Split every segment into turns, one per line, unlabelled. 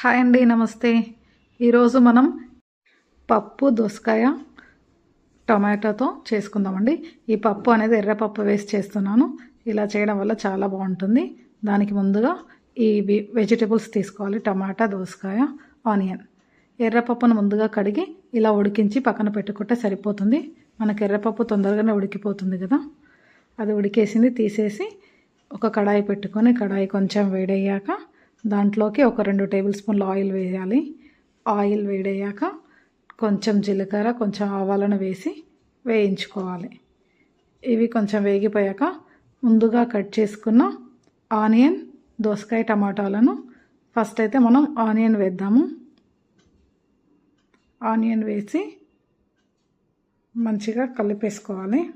Hi అండి నమస్తే. ఈరోజు మనం పప్పు దోసకాయ టమాటోతో చేసుకుందామండి. ఈ పప్పు అనేది ఎర్రపప్పు వేసి చేస్తున్నాను. ఇలా చేయడం వల్ల చాలా బాగుంటుంది. దానికి ముందుగా ఈ వెజిటేబుల్స్ తీసుకోవాలి. టమాటా దోసకాయ ఆనియన్. ఎర్రపప్పును ముందుగా కడిగి ఇలా ఉడికించి పక్కన పెట్టుకుంటే సరిపోతుంది. మనకు ఎర్రపప్పు తొందరగానే ఉడికిపోతుంది కదా. అది ఉడికేసింది తీసేసి ఒక కడాయి పెట్టుకొని కడాయి కొంచెం వేడయ్యాక దాంట్లోకి ఒక రెండు టేబుల్ స్పూన్లు ఆయిల్ వేయాలి. ఆయిల్ వేడయ్యాక కొంచెం జీలకర్ర కొంచెం ఆవాలను వేసి వేయించుకోవాలి. ఇవి కొంచెం వేగిపోయాక ముందుగా కట్ చేసుకున్న ఆనియన్ దోసకాయ టమాటాలను ఫస్ట్ అయితే మనం ఆనియన్ వేద్దాము. ఆనియన్ వేసి మంచిగా కలిపేసుకోవాలి.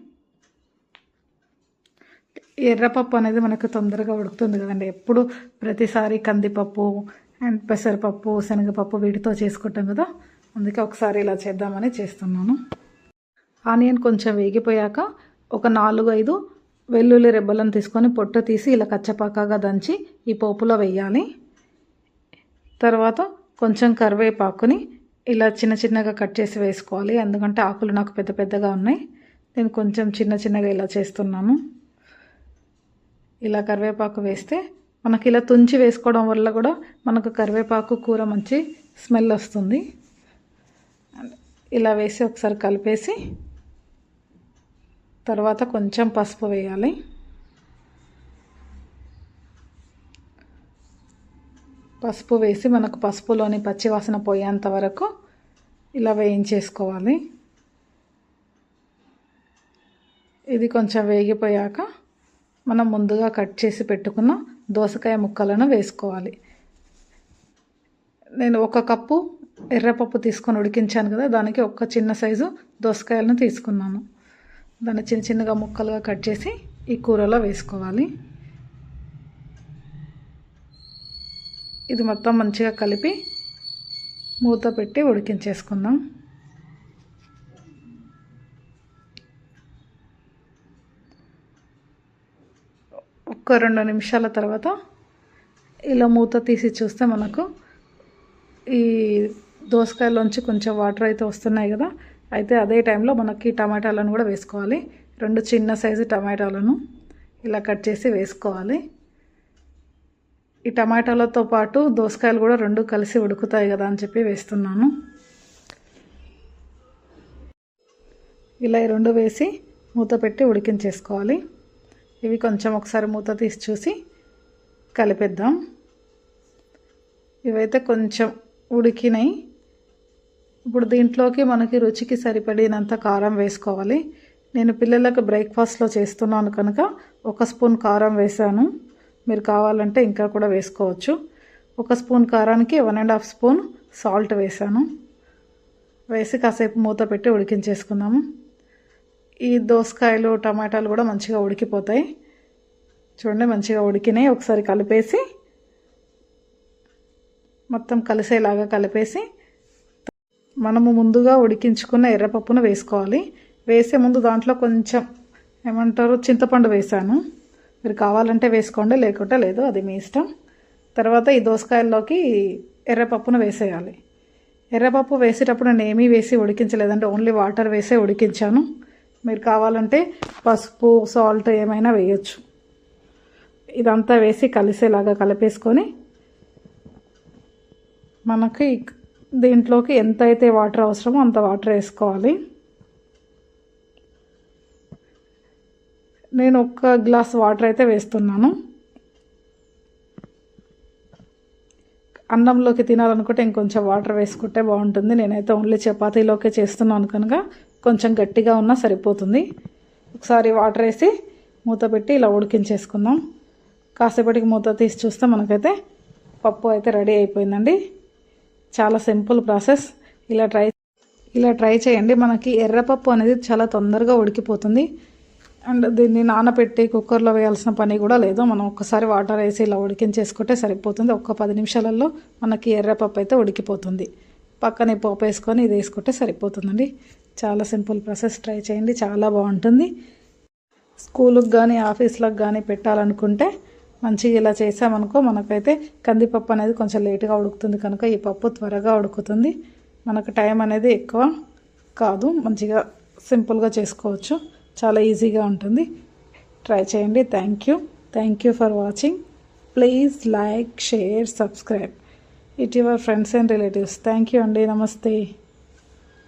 ఎర్రపప్పు అనేది మనకు తొందరగా ఉడుకుతుంది కదండి. ఎప్పుడు ప్రతిసారి కందిపప్పు అండ్ పెసరపప్పు శనగపప్పు వీటితో చేసుకుంటాం కదా. అందుకే ఒకసారి ఇలా చేద్దామని చేస్తున్నాను. ఆనియన్ కొంచెం వేగిపోయాక ఒక నాలుగు ఐదు వెల్లుల్లి రెబ్బలను తీసుకొని పొట్టు తీసి ఇలా కచ్చపాకాగా దంచి ఈ పోపులో వేయాలి. తర్వాత కొంచెం కరివేపాకుని ఇలా చిన్న చిన్నగా కట్ చేసి వేసుకోవాలి. ఎందుకంటే ఆకులు నాకు పెద్ద పెద్దగా ఉన్నాయి. నేను కొంచెం చిన్న చిన్నగా ఇలా చేస్తున్నాను. ఇలా కరివేపాకు వేస్తే మనకి ఇలా తుంచి వేసుకోవడం వల్ల కూడా మనకు కరివేపాకు కూర మంచి స్మెల్ వస్తుంది. ఇలా వేసి ఒకసారి కలిపేసి తర్వాత కొంచెం పసుపు వేయాలి. పసుపు వేసి మనకు పసుపులోని పచ్చివాసన పోయేంత వరకు ఇలా వేయించేసుకోవాలి. ఇది కొంచెం వేగిపోయాక మనం ముందుగా కట్ చేసి పెట్టుకున్న దోసకాయ ముక్కలను వేసుకోవాలి. నేను ఒక కప్పు ఎర్రపప్పు తీసుకొని ఉడికించాను కదా దానికి ఒక చిన్న సైజు దోసకాయలను తీసుకున్నాను. దాన్ని చిన్న చిన్నగా ముక్కలుగా కట్ చేసి ఈ కూరలో వేసుకోవాలి. ఇది మొత్తం మంచిగా కలిపి మూత పెట్టి ఉడికించేసుకుందాం. ఒక్క రెండు నిమిషాల తర్వాత ఇలా మూత తీసి చూస్తే మనకు ఈ దోసకాయలోంచి కొంచెం వాటర్ అయితే వస్తున్నాయి కదా అయితే అదే టైంలో మనకి టమాటాలను కూడా వేసుకోవాలి. రెండు చిన్న సైజు టమాటాలను ఇలా కట్ చేసి వేసుకోవాలి. ఈ టమాటాలతో పాటు దోసకాయలు కూడా రెండు కలిసి ఉడుకుతాయి కదా అని చెప్పి వేస్తున్నాను. ఇలా ఈ రెండు వేసి మూత పెట్టి ఉడికించేసుకోవాలి. ఇవి కొంచెం ఒకసారి మూత తీసి చూసి కలిపేద్దాం. ఇవైతే కొంచెం ఉడికినాయి. ఇప్పుడు దీంట్లోకి మనకి రుచికి సరిపడినంత కారం వేసుకోవాలి. నేను పిల్లలకు బ్రేక్ఫాస్ట్లో చేస్తున్నాను కనుక ఒక స్పూన్ కారం వేసాను మీరు కావాలంటే ఇంకా కూడా వేసుకోవచ్చు. ఒక స్పూన్ కారానికి one and half spoon salt వేసాను వేసి కాసేపు మూత పెట్టి ఉడికించేసుకుందాము. ఈ దోసకాయలు టమాటాలు కూడా మంచిగా ఉడికిపోతాయి. చూడండి మంచిగా ఉడికినాయి. ఒకసారి కలిపేసి మొత్తం కలిసేలాగా కలిపేసి మనము ముందుగా ఉడికించుకున్న ఎర్రపప్పును వేసుకోవాలి. వేసే ముందు దాంట్లో కొంచెం ఏమంటారు చింతపండు వేసాను. మీరు కావాలంటే వేసుకోండి లేకుంటే లేదు అది మీ ఇష్టం. తర్వాత ఈ దోసకాయల్లోకి ఎర్రపప్పును వేసేయాలి. ఎర్రపప్పు వేసేటప్పుడు నేను ఏమీ వేసి ఉడికించలేదంటే ఓన్లీ వాటర్ వేసే ఉడికించాను. మీరు కావాలంటే పసుపు సాల్ట్ ఏమైనా వేయచ్చు. ఇదంతా వేసి కలిసేలాగా కలిపేసుకొని మనకి దీంట్లోకి ఎంత అయితే వాటర్ అవసరమో అంత వాటర్ వేసుకోవాలి. నేను ఒక్క గ్లాస్ వాటర్ అయితే వేస్తున్నాను. అన్నంలోకి తినాలనుకుంటే ఇంకొంచెం వాటర్ వేసుకుంటే బాగుంటుంది. నేనైతే ఓన్లీ చపాతీలోకే చేస్తున్నాను కనుక కొంచెం గట్టిగా ఉన్నా సరిపోతుంది. ఒకసారి వాటర్ వేసి మూత పెట్టి ఇలా ఉడికించేసుకుందాం. కాసేపటికి మూత తీసి చూస్తే మనకైతే పప్పు అయితే రెడీ అయిపోయిందండి. చాలా సింపుల్ ప్రాసెస్. ఇలా ట్రై ఇలా ట్రై చేయండి. మనకి ఎర్రపప్పు అనేది చాలా తొందరగా ఉడికిపోతుంది. అండ్ దీన్ని నానబెట్టి కుక్కర్లో వేయాల్సిన పని కూడా లేదు. మనం ఒక్కసారి వాటర్ వేసి ఇలా ఉడికించేసుకుంటే సరిపోతుంది. ఒక్క పది నిమిషాలలో మనకి ఎర్రపప్పు అయితే ఉడికిపోతుంది. పక్కనే పోపు వేసుకొని ఇది వేసుకుంటే సరిపోతుందండి. చాలా సింపుల్ ప్రాసెస్. ట్రై చేయండి. చాలా బాగుంటుంది. స్కూల్కి కానీ ఆఫీస్లకు కానీ పెట్టాలనుకుంటే మంచిగా ఇలా చేసామనుకో మనకైతే కందిపప్పు అనేది కొంచెం లేట్గా ఉడుకుతుంది కనుక ఈ పప్పు త్వరగా ఉడుకుతుంది. మనకు టైం అనేది ఎక్కువ కాదు. మంచిగా సింపుల్గా చేసుకోవచ్చు. చాలా ఈజీగా ఉంటుంది. ట్రై చేయండి. Thank you. Thank you for watching. Please like share subscribe. It your friends and relatives. Thank you అండి. నమస్తే.